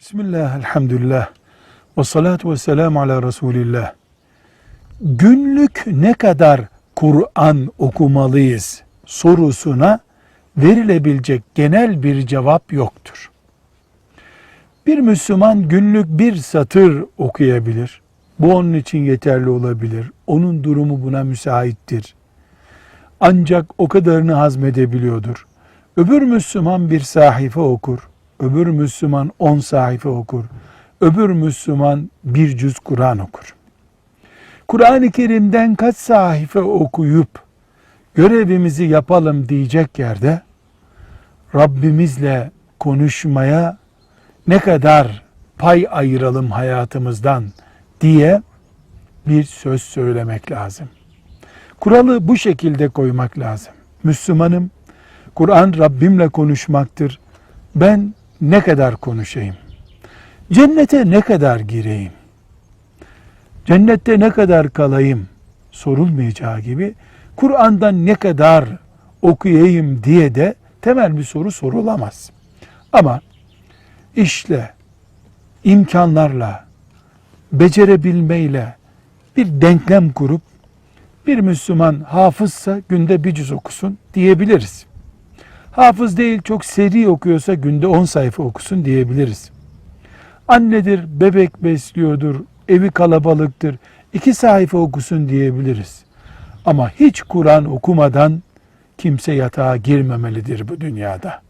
Bismillah, elhamdülillah. Ve salatu ve selamu ala Resulillah. Günlük ne kadar Kur'an okumalıyız sorusuna verilebilecek genel bir cevap yoktur. Bir Müslüman günlük bir satır okuyabilir. Bu onun için yeterli olabilir. Onun durumu buna müsaittir. Ancak o kadarını hazmedebiliyordur. Öbür Müslüman bir sahife okur. Öbür Müslüman on sayfa okur. Öbür Müslüman bir cüz Kur'an okur. Kur'an-ı Kerim'den kaç sayfa okuyup görevimizi yapalım diyecek yerde Rabbimizle konuşmaya ne kadar pay ayıralım hayatımızdan diye bir söz söylemek lazım. Kuralı bu şekilde koymak lazım. Müslümanım, Kur'an Rabbimle konuşmaktır. Ben ne kadar konuşayım? Cennete ne kadar gireyim? Cennette ne kadar kalayım? Sorulmayacağı gibi Kur'an'dan ne kadar okuyayım diye de temel bir soru sorulamaz. Ama işle, imkanlarla, becerebilmeyle bir denklem kurup bir Müslüman hafızsa günde bir cüz okusun diyebiliriz. Hafız değil çok seri okuyorsa günde 10 sayfa okusun diyebiliriz. Annedir, bebek besliyordur, evi kalabalıktır, iki sayfa okusun diyebiliriz. Ama hiç Kur'an okumadan kimse yatağa girmemelidir bu dünyada.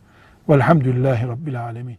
Velhamdülillahi Rabbil Alemin.